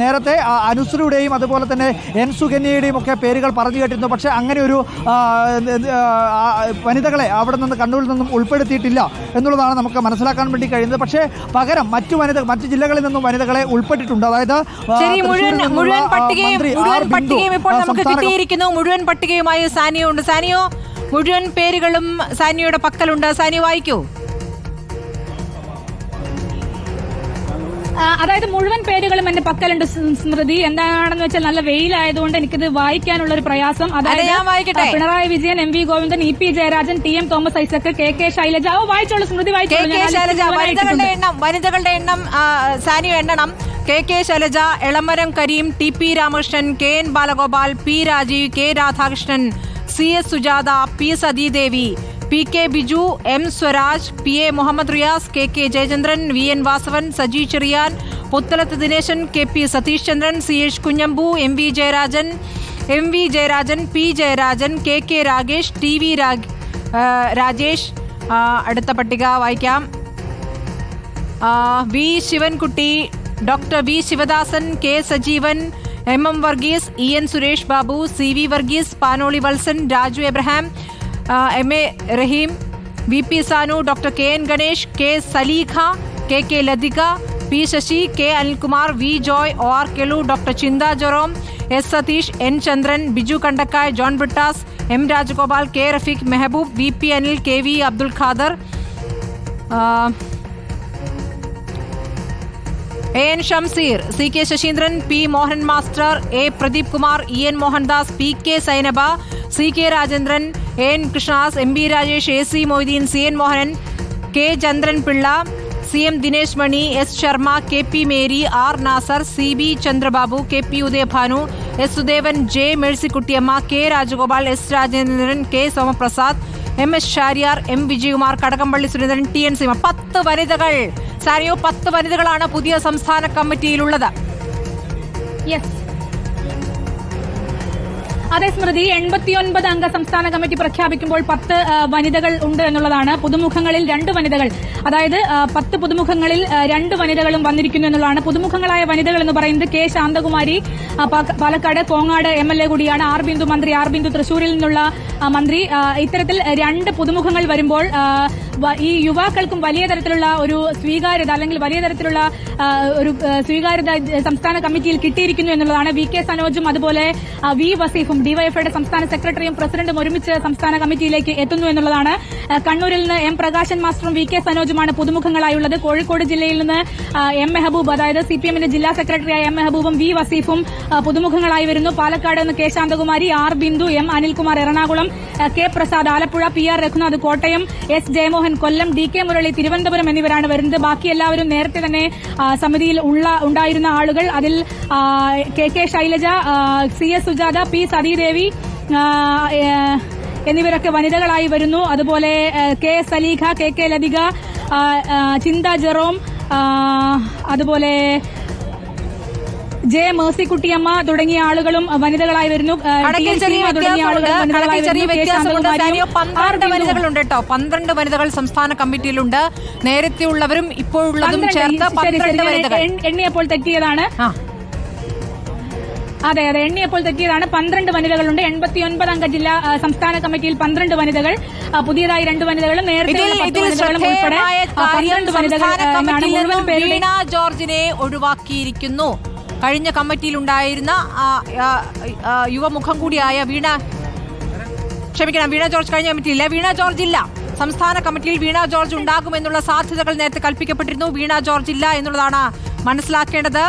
നേരത്തെ അനുസ്രയുടെയും അതുപോലെ തന്നെ എൻ സുകന്യയുടെയും ഒക്കെ പേരുകൾ പറഞ്ഞു കേട്ടിരുന്നു. പക്ഷേ അങ്ങനെ ഒരു വനിതകളെ അവിടെ നിന്ന് കണ്ണൂരിൽ നിന്നും ഉൾപ്പെടുത്തിയിട്ടില്ല എന്നുള്ളതാണ് നമുക്ക് മനസ്സിലാക്കാൻ വേണ്ടി കഴിയുന്നത്. പക്ഷേ പകരം മറ്റു വനിത മറ്റു ജില്ലകളിൽ നിന്നും വനിതകളെ ഉൾപ്പെട്ടിട്ടുണ്ട്. അതായത് മുഴുവൻ പട്ടികയും ഇപ്പോൾ നമുക്ക് കിട്ടിയിരിക്കുന്നു. മുഴുവൻ പട്ടികയുമായി സാനിയോ ഉണ്ട് സാനിയോ മുഴുവൻ പേരുകളും സാനിയുടെ പക്കലുണ്ട്. സാനിയോ വായിക്കൂ. അതായത് മുഴുവൻ പേരുകളും എന്റെ പക്കലുണ്ട് സ്മൃതി. എന്താണെന്ന് വെച്ചാൽ നല്ല വെയിലായതുകൊണ്ട് എനിക്കിത് വായിക്കാനുള്ള ഒരു പ്രയാസം അതായത്? Pinarayi Vijayan M V Govindan E P Jayarajan T M Thomas Isaac K K Shailaja. ഓ വായിച്ചോളൂ സ്മൃതി വായിച്ചോളൂ. വനിതകളുടെ എണ്ണം വനിതകളുടെ എണ്ണം സാനിയോ എണ്ണണം. K K Shailaja Elamaram Kareem T P Ramakrishnan K N Balagopal P Rajeev K Radhakrishnan C S Sujatha P Sathidevi. P K Biju M Swaraj P A Muhammad Riyas K K Jayachandran V N Vasavan Saji Cherian Puthalath Dinesan K P Satheesh Chandran C H Kunhambu M V Jayarajan M V Jayarajan P Jayarajan K K Ragesh T V Rajesh അടുത്ത പട്ടിക വായിക്കാം. V Sivankutty doctor V Sivadasan K Sajeevan M M Varghese E N Suresh Babu C V Varghese Panoli Valsan Raju Abraham M A Rahim V P Sanu doctor K N Ganesh K Saleekha K K Lathika P Sasi K Anilkumar V Joy O R Kelu doctor Chintha Jerome S Satheesh N Chandran Biju Kandakkai John Brittas M Rajagopal K Rafeeq Mehboob V P Anil K V Abdul Khader ആ, A N Shamseer C K Saseendran P Mohan master A Pradeep Kumar E N Mohandas P K Sainaba C K Rajendran A N Krishnadas M B Rajesh A C Moideen C N Mohanan K Chandran Pillai C M Dinesh Mani S Sharma K P Mary R Nasar C B Chandrababu K P Udayabhanu S Sudevan J Mercykuttyamma K Rajagopal S Rajendran K Somaprasad M S Shariyar M Vijayakumar Kadakampally Surendran T N Seema. പത്ത് വനിതകൾ. സാരിയോ പത്ത് വനിതകളാണ് പുതിയ സംസ്ഥാന കമ്മിറ്റിയിലുള്ളത്. Yes. അതെ സ്മൃതി എൺപത്തിയൊൻപത് അംഗ സംസ്ഥാന committee പ്രഖ്യാപിക്കുമ്പോൾ പത്ത് വനിതകൾ ഉണ്ട് എന്നുള്ളതാണ്. പുതുമുഖങ്ങളിൽ രണ്ട് വനിതകൾ. അതായത് പത്ത് പുതുമുഖങ്ങളിൽ രണ്ട് വനിതകളും വന്നിരിക്കുന്നു എന്നുള്ളതാണ്. പുതുമുഖങ്ങളായ വനിതകൾ എന്ന് പറയുന്നത് K Santhakumari Palakkad Kongad M L A കൂടിയാണ്. ആർ ബിന്ദു മന്ത്രി ആർ ബിന്ദു തൃശൂരിൽ നിന്നുള്ള മന്ത്രി. ഇത്തരത്തിൽ രണ്ട് പുതുമുഖങ്ങൾ വരുമ്പോൾ ഈ യുവാക്കൾക്കും വലിയ തരത്തിലുള്ള ഒരു സ്വീകാര്യത അല്ലെങ്കിൽ വലിയ തരത്തിലുള്ള ഒരു സ്വീകാര്യത സംസ്ഥാന കമ്മിറ്റിയിൽ കിട്ടിയിരിക്കുന്നു എന്നുള്ളതാണ് വി കെ സനോജും അതുപോലെ വി വസീഫും ഡിവൈഎഫ്ഐയുടെ സംസ്ഥാന സെക്രട്ടറിയും പ്രസിഡന്റും ഒരുമിച്ച് സംസ്ഥാന കമ്മിറ്റിയിലേക്ക് എത്തുന്നു എന്നുള്ളതാണ്. കണ്ണൂരിൽ നിന്ന് എം പ്രകാശൻ മാസ്റ്ററും വി കെ സനോജുമാണ് പുതുമുഖങ്ങളായുള്ളത്. കോഴിക്കോട് ജില്ലയിൽ നിന്ന് എം മെഹബൂബ് അതായത് സി പി എമ്മിന്റെ ജില്ലാ സെക്രട്ടറിയായ എം മെഹബൂബും വി വസീഫും പുതുമുഖങ്ങളായി വരുന്നു. പാലക്കാട് നിന്ന് K Santhakumari R Bindu M Anilkumar Ernakulam K Prasad Alappuzha P R Raghunath Kottayam S Jayamohan Kollam D K Murali Thiruvananthapuram എന്നിവരാണ് വരുന്നത്. ബാക്കി എല്ലാവരും നേരത്തെ തന്നെ സമിതിയിൽ ഉള്ള ഉണ്ടായിരുന്ന ആളുകൾ. അതിൽ K K Shailaja C S Sujatha P Sathidevi എന്നിവരൊക്കെ വനിതകളായി വരുന്നു. അതുപോലെ K Saleekha K K Lathika Chintha Jerome അതുപോലെ ജെ മേഴ്സിക്കുട്ടിയമ്മ തുടങ്ങിയ ആളുകളും വനിതകളായി വരുന്നു. ചെറിയ വ്യത്യാസമുണ്ട്. വനിതകളുണ്ട് കേട്ടോ. പന്ത്രണ്ട് വനിതകൾ സംസ്ഥാന കമ്മിറ്റിയിലുണ്ട്. നേരത്തെ ഉള്ളവരും ഇപ്പോഴുള്ളതും ചേർത്ത് പന്ത്രണ്ട് വനിതകൾ. എണ്ണിയപ്പോൾ തെറ്റിയതാണ്. അതെ അതെ എണ്ണിയപ്പോൾ തെറ്റിയതാണ്. പന്ത്രണ്ട് വനിതകളുണ്ട്. എൺപത്തിയൊൻപത് അംഗ ജില്ലാ സംസ്ഥാന കമ്മിറ്റിയിൽ പന്ത്രണ്ട് വനിതകൾ പുതിയതായി രണ്ട് വനിതകളും നേരത്തെ പന്ത്രണ്ട് വനിതകൾ ജോർജിനെ ഒഴിവാക്കിയിരിക്കുന്നു. കഴിഞ്ഞ കമ്മിറ്റിയിലുണ്ടായിരുന്ന യുവമുഖം കൂടിയായ വീണ ക്ഷമിക്കണം വീണ ജോർജ് കഴിഞ്ഞ കമ്മിറ്റിയില്ല വീണ ജോർജ് ഇല്ല. സംസ്ഥാന കമ്മിറ്റിയിൽ വീണ ജോർജ് ഉണ്ടാകുമെന്നുള്ള സാധ്യതകൾ നേരത്തെ കൽപ്പിക്കപ്പെട്ടിരുന്നു. വീണ ജോർജ് ഇല്ല എന്നുള്ളതാണ് മനസ്സിലാക്കേണ്ടത്.